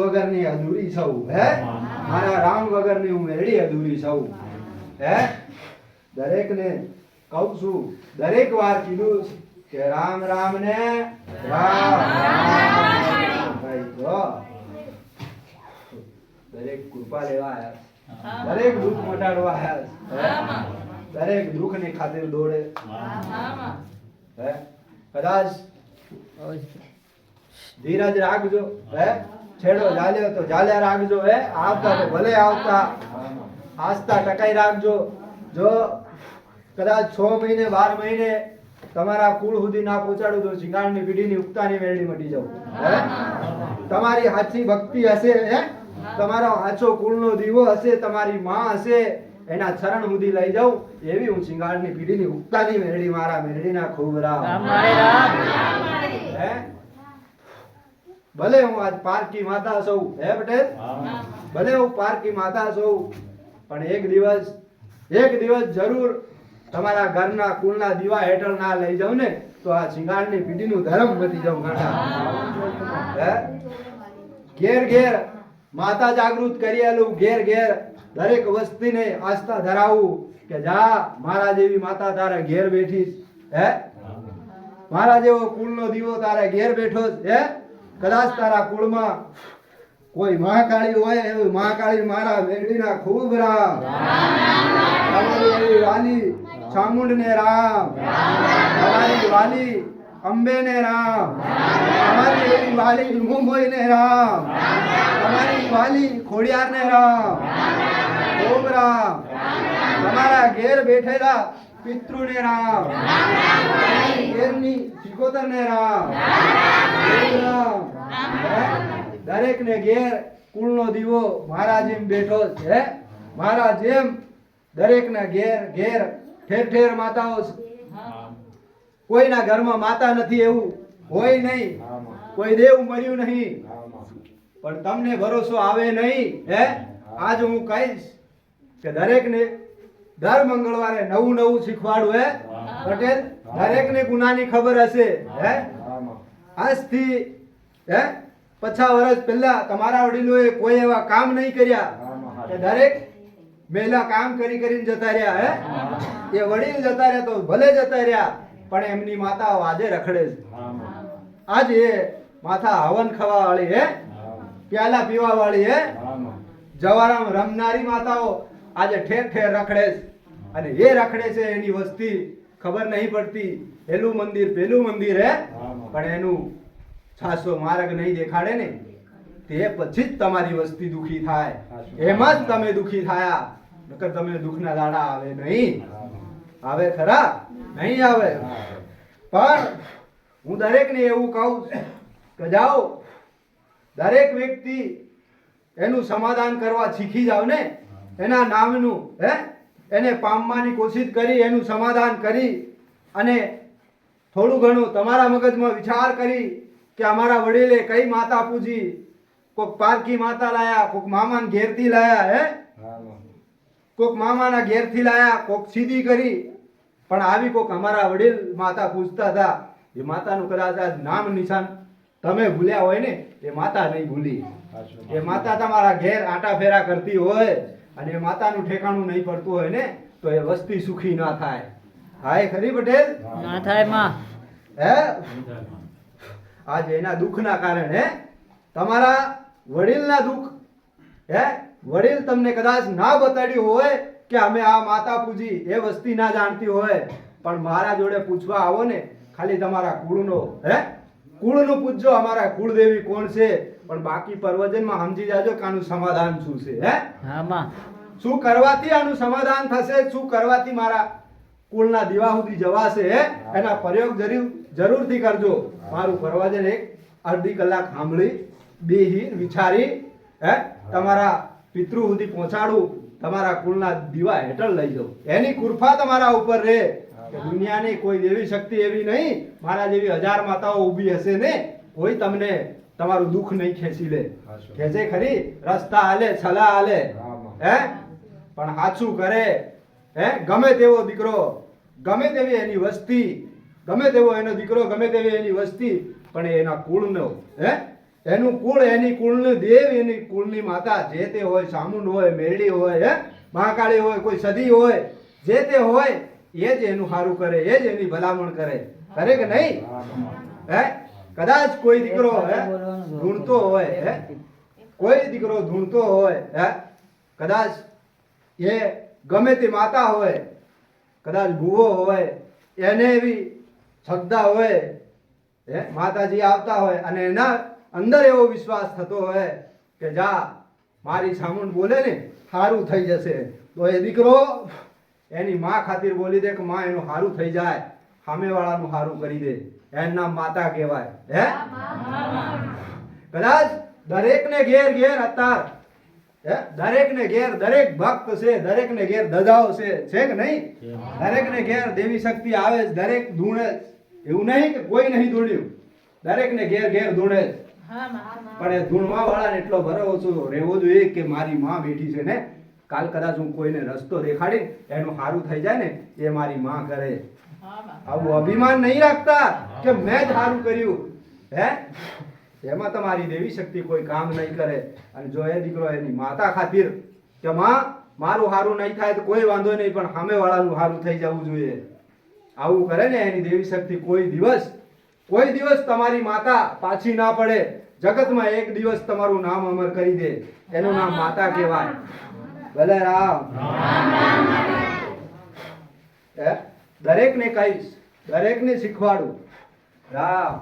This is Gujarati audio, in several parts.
નાથ વગરની અધૂરી સૌ હે? મારા રામ વગરની હું મેળી અધૂરી સૌ હે? દરેકને કહું છું દરેક વાર કીધું કે રામ રામ ને રામ દરેક કૃપા લેવા આવ્યા દરેક દુઃખ મટાડવા આવ્યા? દરેક દુઃખની ખાतिर દોડે હે? કદાચ ધીરજ રાખજો હે? છેડો જાલ્યો તો જાલ્યા રાખજો હે. આવતા તો ભલે આવતા. આસ્તા ટકાઈ રાખજો. જો કદાચ છ મહિને બાર મહિને તમારા કુળ સુધી ના પહોંચાડું તો શિંગાણની પીઢીની ઉગતાની વેળી મટી જવું તમારી સાચી ભક્તિ હશે હે? તમારો સાચો કુળનો દીવો હશે તમારી માં હશે એના ચરણ સુધી લઈ જાઉં એવી હું શિંગાળની પીઢીની ઉગતાની મેળડી મારા મેળીના ખૂબ રામ. હે? ભલે હું આજ પારકી માતા સૌ હે પટેલ? ભલે હું પારકી માતા સૌ પણ એક દિવસ એક દિવસ જરૂર તમારા ઘરના કુલના દીવા હેઠળ ના લઈ જાઉં ને, તો આ શિંગારની પીઢીનું ધર્મ મટી જાઉં, કાકા. ઘેર ઘેર માતા જાગૃત કરીએલું ઘેર ઘેર દરેક વસ્તીને આસ્થા ધરાવું કે જા, મારા જેવી માતા તારા ઘેર બેઠી હે? મારા જેવો કુલનો દીવો તારા ઘેર બેઠો હે? કદાચ તારા કુળમાં કોઈ મહાકાળી હોય એવી મહાકાળી મારા મેળવીના ખૂબ રામ. તમારી એવી વાલી ચામુંડ ને રામ. તમારી વાલી અંબે ને રામ. તમારી એવી વાલી મુંબઈ ને રામ. તમારી વાલી ખોડિયાર ને રામ. ખૂબ રામ. તમારા ઘેર બેઠેલા પિતૃને રામ. એમની ને રામ. રામ? દરેકને ઘેર કુળનો દીવો મારા જેમ બેઠો છે મારા જેમ દરેકના ઘેર ઘેર, ઠેર ઠેર માતાઓ કોઈના ઘરમાં માતા નથી એવું, હોય નહીં. કોઈ દેવ મર્યું નહીં. પણ તમને ભરોસો આવે નહીં, હે? આજ હું કહીશ કે દરેકને દર મંગળવારે નવું નવું શીખવાડું હે? પટેલ દરેકને ગુનાની ખબર હશે હે. આજથી હે? પછા વર્ષ પહેલા તમારા વડીલોએ કોઈ એવા કામ નહીં કર્યા કે દરેક મહિલા કામ કરી કરીને જતા રહ્યા હે? એ વડીલ જતા રહ્યા તો ભલે જતા રહ્યા પણ એમની માતા આજે રખડે છે. આજે માથા હવન ખાવા વાળી હે પ્યાલા પીવા વાળી હે જવારામ રમનારી માતાઓ આજે ઠેર ઠેર રખડે છે. અને એ રખડે છે એની વસ્તી ખબર નહીં પડતી. પેલું મંદિર પેલું મંદિર હે? પણ એનું છાસો માર્ગ નહીં દેખાડે ને? તે પછી જ તમારી વસ્તી દુખી થાય. એમાં જ તમે દુખી થયા. નકર તમે દુખના દાડા આવે નહીં. આવે ખરા? નહીં આવે. પણ હું દરેકને એવું કહું કે જાઓ દરેક વ્યક્તિ એનું સમાધાન કરવા શીખી જાવ ને? એના નામનું હે? એને પામવાની કોશિશ કરી એનું સમાધાન કરી અને થોડું ઘણું તમારા મગજમાં વિચાર કરી કે અમારા વડીલે કઈ માતા પૂજી? કોક પારકી માતા લાયા કોક મામાને ઘેરથી લાયા હે? કોક મામાના ઘેરથી લાયા કોક સીધી કરી. પણ આવી કોક અમારા વડીલ માતા પૂજતા હતા. એ માતાનું કદાચ આજ નામ નિશાન તમે ભૂલ્યા હોય ને એ માતા નહીં ભૂલી. એ માતા તમારા ઘેર આટા ફેરા કરતી હોય. અને માતાનું ઠેકાણું નહીં પડતું હોય ને તો એ વસ્તી સુખી ના થાય. હાય ખરી પટેલ? ના થાયમાં. હે? આજે એના દુઃખના કારણે તમારા વડીલના દુઃખ હે? વડીલ તમને કદાચ ના બતાડ્યું હોય કે અમે આ માતા પૂજી એ વસ્તી ના જાણતી હોય પણ મારા જોડે પૂછવા આવો ને ખાલી તમારા કુળનો હે? કુળનું પૂછજો અમારા કુળદેવી કોણ છે? પણ બાકી પરવજનમાં સમજી જાજો કે આનું સમાધાન શું છે હે? હા શું કરવાથી આનું સમાધાન થશે? શું કરવાથી મારા કુળના દીવા સુધી જવાશે હે? એના પ્રયોગ જરૂર જરૂરથી કરજો. મારું પ્રવચન એક અડધી કલાક સાંભળી બેહી વિચારી હે? તમારા પિતૃ સુધી પહોંચાડું. તમારા કુળના દીવા હેઠળ લઈ જાઉં એની કૃપા તમારા ઉપર રહે. દુનિયાની કોઈ દેવી શક્તિ એવી નહીં મારા જેવી હજાર માતાઓ ઊભી હશે ને કોઈ તમને તમારું દુઃખ નહીં ખેંચી લે. ખેંચે ખરી? રસ્તા હાલે છલા હાલે. હે પણ હાચું કરે. હે? ગમે તેવો દીકરો ગમે તેવી એની વસ્તી ગમે તેવો એનો દીકરો ગમે તેવી એની વસ્તી પણ એના કુળનો હે? એનું કુળ એની કુળનું દેવ એની કુળની માતા જે તે હોય સામુંડ હોય મેરડી હોય હે? મહાકાળી હોય કોઈ સદી હોય જે તે હોય એ જ એનું સારું કરે એ જ એની ભલામણ કરે. કરે કે નહીં? હે? કદાચ કોઈ દીકરો હે ધૂણતો હોય. હે? કોઈ દીકરો ધૂણતો હોય હે? કદાચ એ ગમે તે માતા હોય કદાચ ભૂવો હોય એને એવી શ્રદ્ધા હોય હે? માતાજી આવતા હોય અને એના અંદર એવો વિશ્વાસ થતો હોય કે જા મારી સામુંડ બોલે ને સારું થઈ જશે. તો એ દીકરો એની માં ખાतिर બોલી દે કે માં એનું સારું થઈ જાય. સામેવાળાનું સારું કરી દે. એના માતા કહેવાય. હે? કદાચ દરેકને ઘેર ઘેર અત્યાર હે? દરેકને ઘેર દરેક ભક્ત છે દરેકને ઘેર દજાઓ છે. છે કે નહીં? દરેકને ઘેર દેવી શક્તિ આવે છે દરેક ધૂણે એવું નહીં કે કોઈ નહીં ધૂણ્યું. દરેકને ઘેર ઘેર ધૂણે પણ એ ધૂણવા વાળાને એટલો ભરોસો રહેવો જોઈએ કે મારી માં બેઠી છે ને કાલ કદાચ હું કોઈને રસ્તો દેખાડી એનું સારું થઈ જાય ને એ મારી માં કરે. આવું અભિમાન નહીં રાખતા કે મેં જ સારું કર્યું. હે? એમાં તમારી દેવી શક્તિ કોઈ કામ નહીં કરે. અને જો એ દીકરો એની માતા ખાतिर કે માં મારું સારું નહીં થાય તો કોઈ વાંધો નહીં પણ સામેવાળાનું સારું થઈ જવું જોઈએ. આવું કરે ને એની દેવી શક્તિ કોઈ દિવસ કોઈ દિવસ તમારી માતા પાછી ના પડે. જગતમાં એક દિવસ તમારું નામ અમર કરી દે. એનું નામ માતા કહેવાય. ભલે રામ. હે? દરેકને કહીશ દરેકને શીખવાડું. રામ.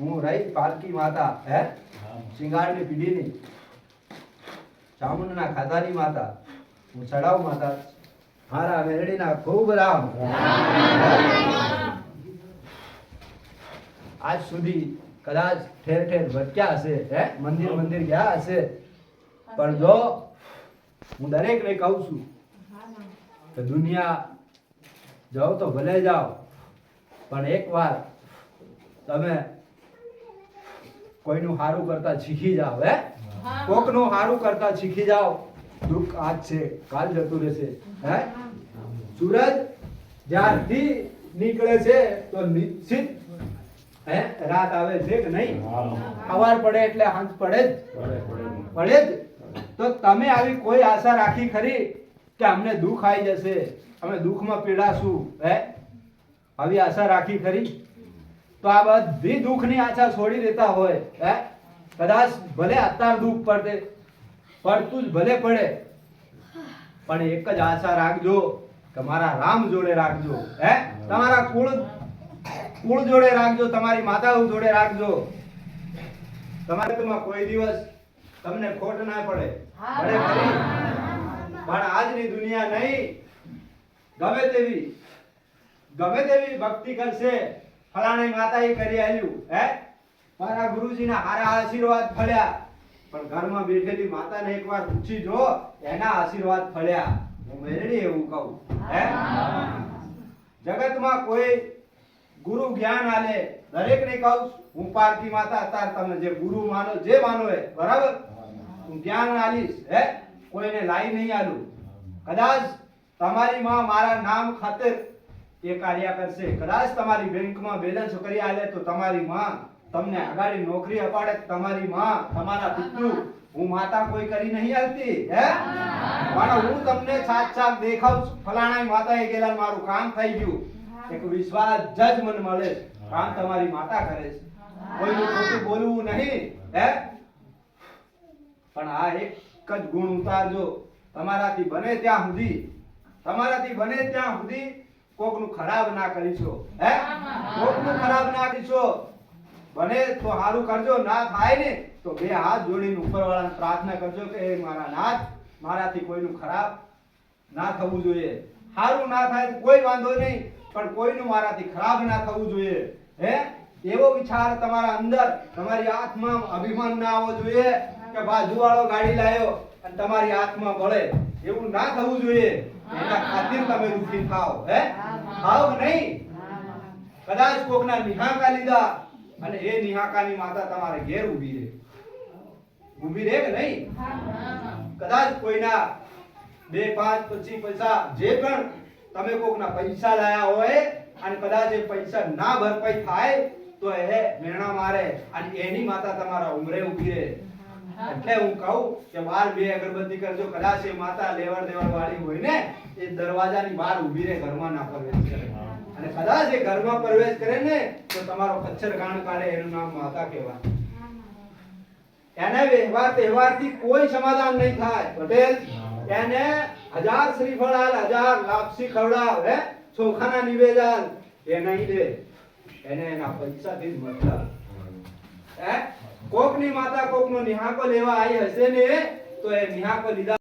હું રહી પાલકી માતા હે? શિંગારની પીઢીની. ચામુંડના ખાધાની માતા હું ચડાવ માતા મારા મેરડીના ખૂબ રામ. આજ સુધી કદાચ ઠેર ઠેર ભટક્યા હશે હે? મંદિર મંદિર ગયા હશે. પણ જો હું દરેકને કહું છું કે દુનિયા જાઓ તો ભલે જાઓ પણ એકવાર તમે કોઈનું સારું કરતા શીખી જાઓ હે? કોકનું સારું કરતા શીખી જાઓ દુઃખ આજ છે કાલ જતું રહેશે હે. સૂરજ જ્યારથી નીકળે છે તો નિશ્ચિત હે? રાત આવે છે કે નહીં? સવાર પડે એટલે હાંજ પડે જ. પડે જ? તો તમે આવી કોઈ આશા રાખી ખરી કે અમને દુઃખ આવી જશે? અમે દુઃખમાં પીડાશું હે? આવી આશા રાખી ખરી? તો આ બધી દુઃખની આશા છોડી દેતા હોય હે? કદાચ ભલે અત્યાર દુઃખ પડે પડતું જ ભલે પડે પણ એક જ આશા રાખજો કે મારા રામ જોડે રાખજો હે? તમારા કુળ કુળ જોડે રાખજો તમારી માતાઓ જોડે રાખજો. તમારે તેમાં કોઈ દિવસ તમને ખોટ ના પડે. ખરી? પણ આજની દુનિયા નહીં. ગમે તેવી ગમે તેવી ભક્તિ કરશે ફલાણી એ કરી આવ્યું હે? મારા ગુરુજીના હારા આશીર્વાદ ફળ્યા. પણ ઘરમાં બેઠેલી માતાને એકવાર પૂછી જો એના આશીર્વાદ ફળ્યા. હું મેળવી એવું કહું હે. જગતમાં કોઈ ગુરુ જ્ઞાન આલે. દરેકને કહું હું પારકી માતા તાર તમે જે ગુરુ માનો, જે માનો એ, બરાબર? હું જ્ઞાન આલીશ, હે? કોઈને લાઈ નહીં આલું. કદાચ તમારી માં મારા નામ ખાતર એ કાર્ય કરશે. કદાચ તમારી બેંકમાં બેલેન્સ કરી આલે તો તમારી માં તમને અગાડી નોકરી અપાડે. તમારી માં, તમારા પિતૃ, હું માતા કોઈ કરી નહીં આવતી હે? પણ હું તમને સાત સાત દેખાઉં છું. ફલાણા માતા ગયેલા ગેલા મારું કામ થઈ ગયું. એક વિશ્વાસ જજ મને મળે કામ તમારી માતા કરે છે. કોઈનું ખોટું બોલવું નહીં, હે? પણ આ એક જ ગુણ ઉતારજો તમારાથી બને ત્યાં સુધી, તમારાથી બને ત્યાં સુધી કોકનું ખરાબ ના કરીશો, હે? કોકનું ખરાબ ના કરીશો. બને તો સારું કરજો, ના થાય ને, તો બે હાથ જોડીને ઉપરવાળાને પ્રાર્થના કરજો કે હે મારા નાથ, મારાથી કોઈનું ખરાબ ના થવું જોઈએ. સારું ના થાય કોઈ વાંધો નહીં. પણ કોઈનું મારાથી ખરાબ ના થવું જોઈએ. હે? એવો વિચાર તમારા અંદર, તમારી આત્મા અભિમાન ના આવવો જોઈએ કે બાજુવાળો ગાડી લાવ્યો અને તમારી આત્મા બળે. એવું ના થવું જોઈએ. એના ખાतिर તમે દુખી થાવ હે? થાવ નહીં? કદાચ કોકના નિહાકા લીધા અને એ નિહાકાની માતા તમારે ઘેર ઊભી રહે. ઊભી રહે કે નહીં? કદાચ કોઈના બે, પાંચ, પચીસ પૈસા જે પણ તમે કોકના પૈસા લાયા હોય અને કદાચ એ પૈસા ના ભરપાઈ થાય, તો એ મેણા મારે અને એની માતા તમારા ઉમરે ઊભી રહે. એટલે હું કહું કે બાર બે અગરબત્તી કરજો. કદાચ એ માતા લેવડ દેવડ વાળી હોય ને, એ દરવાજાની બહાર ઊભી રહે, ઘરમાં ના પ્રવેશ કરે. અને કદાચ એ ઘરમાં પ્રવેશ કરે ને, તો તમારો કચ્છર ગાણ કાઢે, એનું નામ માતા કહેવાય. એને વ્યવહાર તહેવારથી કોઈ સમાધાન નહીં થાય. પટેલ, એને હજાર શ્રીફળ આલ હજાર લાપસી ખવડાવ, હે? ચોખાના નિવેદન. એ નહીં દે. એને એના પૈસાથી જ મતલબ હે? કોકની માતા કોકનો નિહાકો લેવા આવી હશે ને, તો એ નિહાકો લીધા